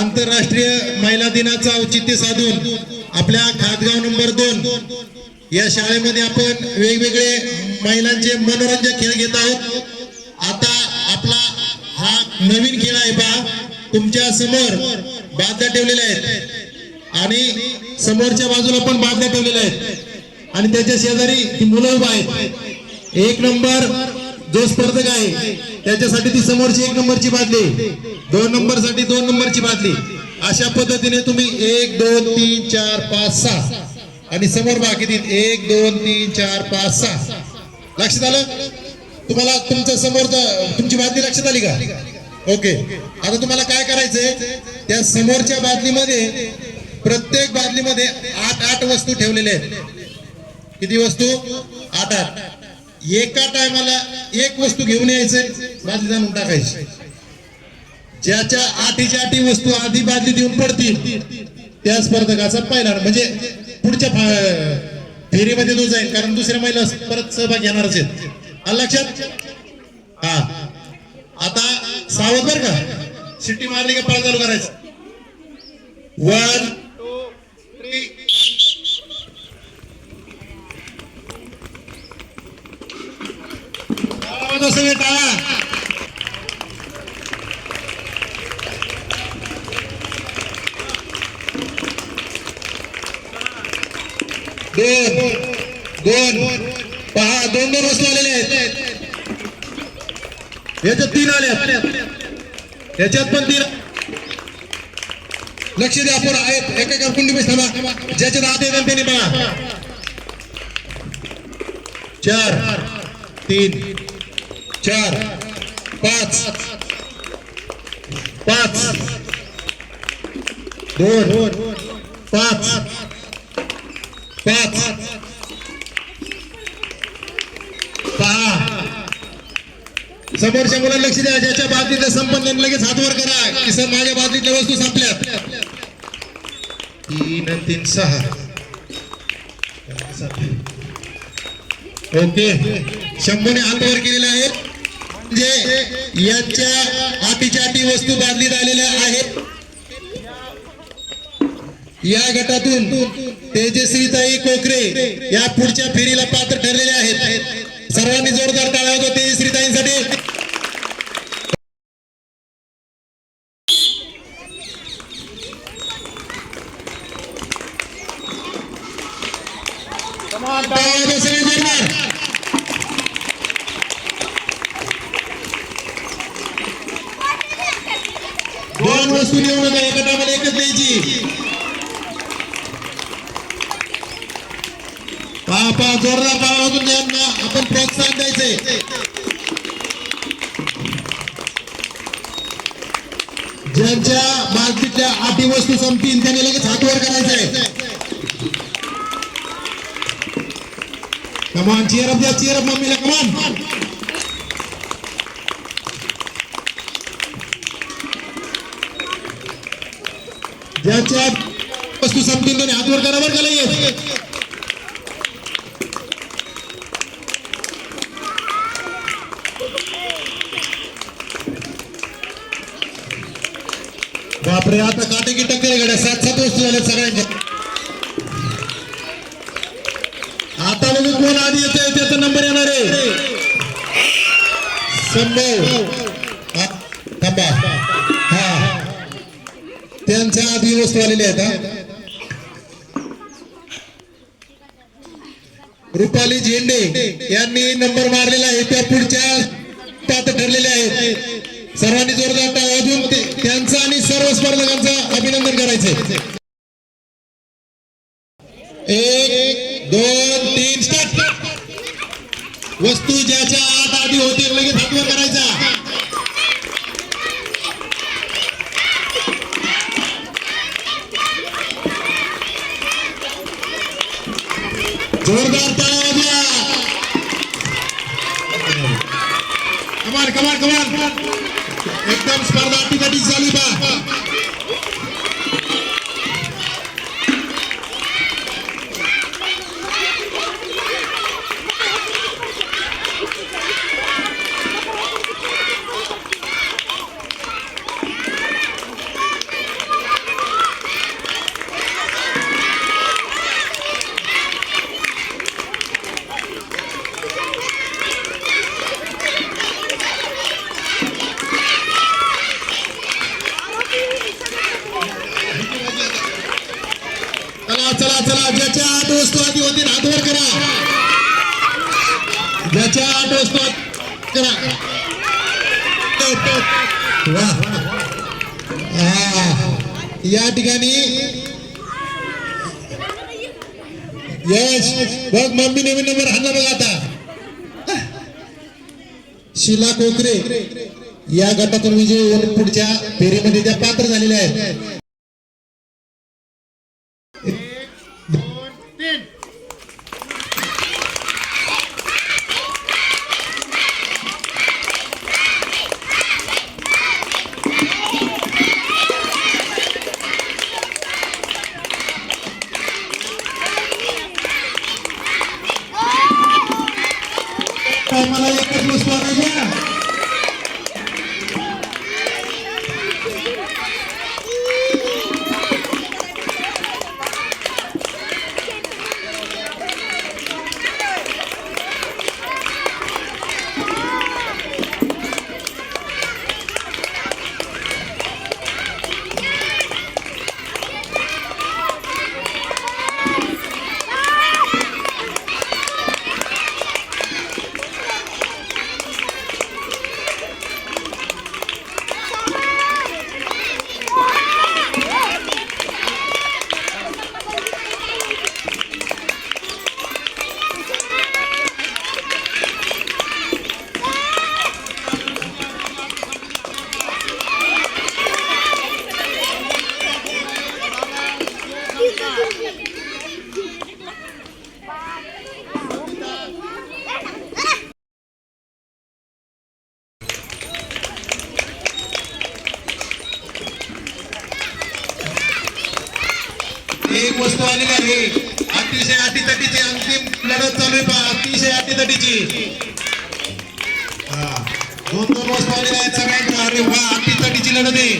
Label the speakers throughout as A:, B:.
A: आंतरराष्ट्रीय महिला दिनाचं औचित्य साधून आपल्या खातगाव नंबर दोन या शाळेमध्ये आपण वेगवेगळे महिलांचे मनोरंजक खेळ घेत आहोत. आता आपला हा नवीन खेळ आहे बा तुमच्यासमोर बादल्या ठेवलेल्या आहेत. आणि समोरच्या बाजूला पण बादल्या ठेवलेल्या आहेत. आणि त्याच्या शेजारी ती मुलं उभा आहेत. एक नंबर जो स्पर्धक आहे त्याच्यासाठी ती समोरची एक नंबरची बादली दोन नंबरसाठी दोन नंबर नंबरची बादली अशा पद्धतीने तुम्ही एक दोन तीन चार पाच सहा. आणि समोर बाकी तीन एक दोन तीन चार पाच सहा. लक्षात आलं? तुम्हाला तुमचं समोर तुमची बादली लक्षात आली का? ओके. आता तुम्हाला काय करायचंय? त्या समोरच्या बादलीमध्ये प्रत्येक बादलीमध्ये आठ आठ वस्तू ठेवलेल्या आहेत. किती वस्तू? आठ आठ. एका टायमाला एक वस्तू घेऊन यायचं. बादली जाणून टाकायची. ज्याच्या आठीच्या आठी वस्तू आधी बाजली देऊन पडतील त्या स्पर्धकाचा पहिला म्हणजे पुढच्या फेरीमध्ये तो जाईल कारण दुसऱ्या महिला परत सहभाग घेणारच आहेत. लक्षात? हा. आता सावध बर का. शिट्टी मारली का पाळ चालू करायचं? वन टू थ्री टाळा सगळे टाळा दोन दोन पहा दोन दोन वस्तू आलेले आहेत. याच्यात तीन आले याच्यात पण तीन. लक्ष द्या आपण आहेत. एका कुंडी थांबा. ज्याच्यात आत येतात त्यांनी पहा. चार तीन चार पाच पाच दोन पाच पाच पहा. समोरच्या मुलांना लक्ष द्या ज्याच्या बाबतीत संपन्न लगेच हातवर करा. की सर माझ्या बाबतीतल्या वस्तू संपल्यात. तीन आणि तीन सहा. ओके. शंभूने हातवर केलेले आहेत. म्हणजे यांच्या आतीच्या आती वस्तू बांधली आलेल्या आहेत. या गटातून तेजश्रीताई कोकरे या पुढच्या फेरीला पात्र ठरलेले आहेत. सर्वांनी जोरदार टाळा होतो तेजश्रीताईंसाठी दोन वस्तू एका टायमाला एकच द्यायची. पापा जोरदार टाळा वाजून यांना आपण प्रोत्साहन द्यायचे. ज्यांच्या बालकीतल्या आठी वस्तू संपतील त्यांनी लगेच हातवर करायचंय कमान चेअर द्या चेअर मम्मीला कमान ज्याच्या वस्तू संपतील त्यांनी हातवर करा बरं का लगेच. बापरे आता काटे की टक्के गड्या. सात सात वस्तू झाल्या सगळ्यांच्या आता बघू कोण आधी येतोय त्याचा नंबर येणार आहे. संभव थांबा. हा. त्यांच्या आधी वस्तू आलेल्या आहेत हा. रुपाली झेंडे यांनी नंबर मारलेला आहे. त्या पुढच्या पात्र ठरलेल्या आहेत. सर्वांनी जोरदार टाळ्या वाजवून त्यांचं आणि सर्व स्पर्धकांचं अभिनंदन करायचंय. एक दोन तीन स्टार्ट वस्तू ज्याच्या आत आधी होते लगेच हातवर करायचा. जोरदार टाळ्या वाजवा कमाल कमान कमान एकदम स्पर्धा अटीतटी झाली बा. हात वर करा. ज्याच्या आठ वस्तू करा. या ठिकाणी यश. बघ मम्मी नवीन नंबर हाणला बघ आता. शिला कोकरे या गटातून विजय पुढच्या फेरीमध्ये त्या पात्र झालेल्या आहेत. काय मला एकच वस्तू आणायची आहे? एक आहे. अतिशय अटीतटीची अंतिम लढत चालू आहे अतिशय अटीतटीची. दोन दोन वस्तू आलेल्या आहेत सगळ्यांच्या. अरे वा अटीतटीची लढत आहे.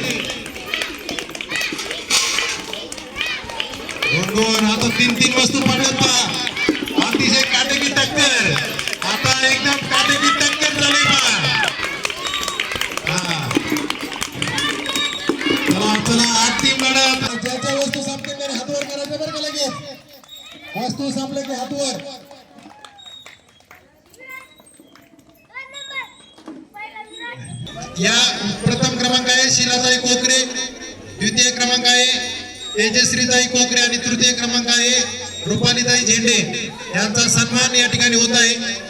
A: दोन दोन. आता तीन तीन वस्तू पडल्यात पहा. हातवर. या प्रथम क्रमांक आहे शिलाताई कोकरे. द्वितीय क्रमांक आहे तेजश्रीताई कोकरे. आणि तृतीय क्रमांक आहे रुपालीताई झेंडे. यांचा सन्मान या ठिकाणी होत आहे.